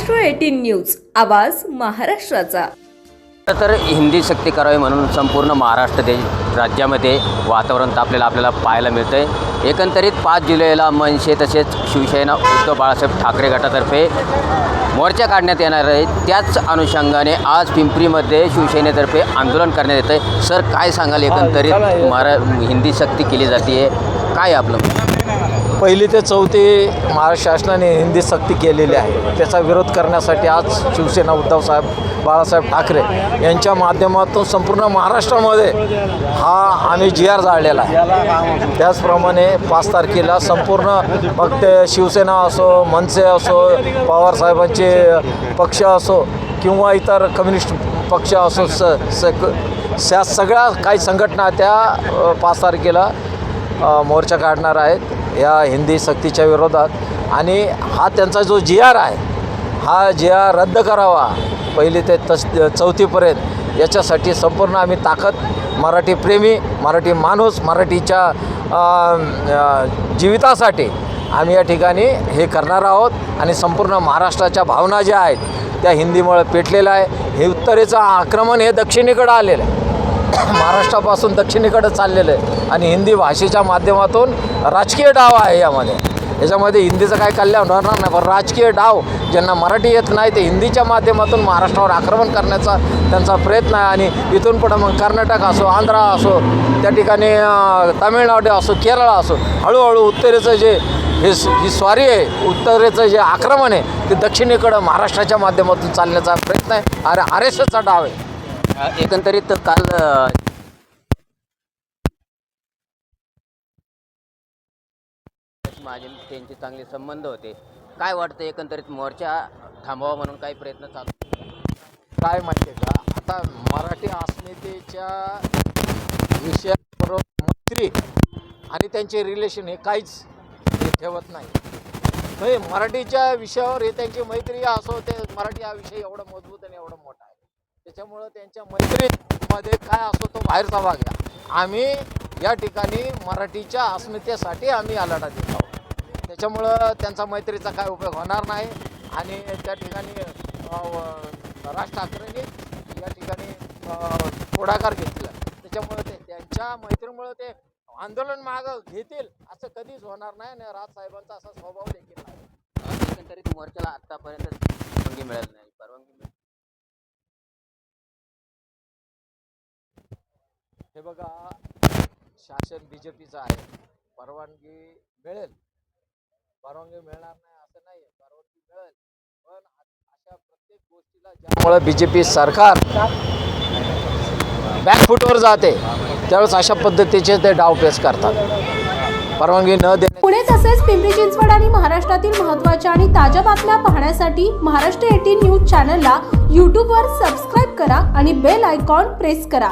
News. आवाज महाराष्ट्राचा. तर हिंदी सक्ती करावी म्हणून संपूर्ण महाराष्ट्र देश राज्यामध्ये वातावरण तापलेलं आपल्याला पाहायला मिळतं आहे एकंदरीत पाच जुलैला मनसे तसेच शिवसेना उद्धव बाळासाहेब ठाकरे गटातर्फे मोर्चा काढण्यात येणार आहे. त्याच अनुषंगाने आज पिंपरीमध्ये शिवसेनेतर्फे आंदोलन करण्यात येतं आहे सर काय सांगाल एकंदरीत? महारा हिंदी सक्ती केली जाते काय आपलं? पहिली ते चौथी महाराष्ट्र शासनाने हिंदी सक्ती केलेली आहे. त्याचा विरोध करण्यासाठी आज शिवसेना उद्धवसाहेब बाळासाहेब ठाकरे यांच्या माध्यमातून संपूर्ण महाराष्ट्रामध्ये हा आम्ही जी आर जाळलेला आहे. त्याचप्रमाणे पाच तारखेला संपूर्ण मग ते शिवसेना असो मनसे असो पवारसाहेबांचे पक्ष असो किंवा इतर कम्युनिस्ट पक्ष असो स स त्या सगळ्या काही संघटना त्या पाच तारखेला मोर्चा काढणार आहेत. या हिंदी सक्तीच्या विरोधात. आणि हा त्यांचा जो जी आर आहे हा जी आर रद्द करावा. पहिली ते तस चौथीपर्यंत याच्यासाठी संपूर्ण आम्ही ताकद मराठी प्रेमी मराठी माणूस मराठीच्या जीवितासाठी आम्ही या ठिकाणी हे करणार आहोत. आणि संपूर्ण महाराष्ट्राच्या भावना ज्या आहेत त्या हिंदीमुळे पेटलेल्या आहे. हे उत्तरेचं आक्रमण हे दक्षिणेकडं आलेलं आहे. महाराष्ट्रापासून दक्षिणेकडे चाललेलं आहे. आणि हिंदी भाषेच्या माध्यमातून राजकीय डाव आहे यामध्ये. याच्यामध्ये हिंदीचं काय कल्याण होणार नाही पण राजकीय डाव ज्यांना मराठी येत नाही ते हिंदीच्या माध्यमातून महाराष्ट्रावर आक्रमण करण्याचा त्यांचा प्रयत्न आहे. आणि इथून पुढं मग कर्नाटक असो आंध्रा असो त्या ठिकाणी तामिळनाडू असो केरळ असो हळूहळू उत्तरेचं जे हे ही स्वारी आहे उत्तरेचं जे आक्रमण आहे ते दक्षिणेकडं महाराष्ट्राच्या माध्यमातून चालण्याचा प्रयत्न आहे. अरे आर एस एसचा डाव आहे. एकंदरीत काल माझे त्यांचे चांगले संबंध होते. काय वाटतं एकंदरीत मोर्चा थांबवा म्हणून काही प्रयत्न चालू? काय माहिती का? आता मराठी अस्मितेच्या विषयाबरोबर मैत्री आणि त्यांचे रिलेशन हे काहीच ठेवत नाही. म्हणजे मराठीच्या विषयावर हे त्यांची मैत्री असो ते मराठी हा विषय एवढा मजबूत आणि एवढा मोठा त्याच्यामुळं त्यांच्या मैत्रीमध्ये काय असतो तो बाहेरचा भाग घ्या आम्ही या ठिकाणी मराठीच्या अस्मितेसाठी आम्ही हा देत आहोत. त्याच्यामुळं त्यांचा मैत्रीचा काय उपयोग होणार नाही आणि त्या ठिकाणी राज ठाकरेंनी या ठिकाणी पुढाकार घेतला. त्याच्यामुळे ते त्यांच्या मैत्रीमुळे ते आंदोलन मागं घेतील असं कधीच होणार नाही आणि राजसाहेबांचा असा स्वभाव देखील नाही. एकंदरीत मोर्चाला आतापर्यंत परवानगी मिळाली नाही. परवानगी हे बघा शासन बी जे पीचं आहे. परवानगी मिळेल. परवानगी मिळणार नाही असं नाही परवानगी मिळेल. पण अशा प्रत्येक गोष्टीला ज्यामुळे बी जे पी सरकार बॅकफुटवर जाते त्यावेळेस अशा पद्धतीचे ते डावपेच करतात. परवानगी न देणे पुणे तसेच पिंपरी चिंचवड आणि महाराष्ट्रातील महत्त्वाच्या आणि ताज्या बातम्या पाहण्यासाठी महाराष्ट्र एटीन न्यूज चॅनलला यूट्यूबवर सबस्क्राईब करा आणि बेल आयकॉन प्रेस करा.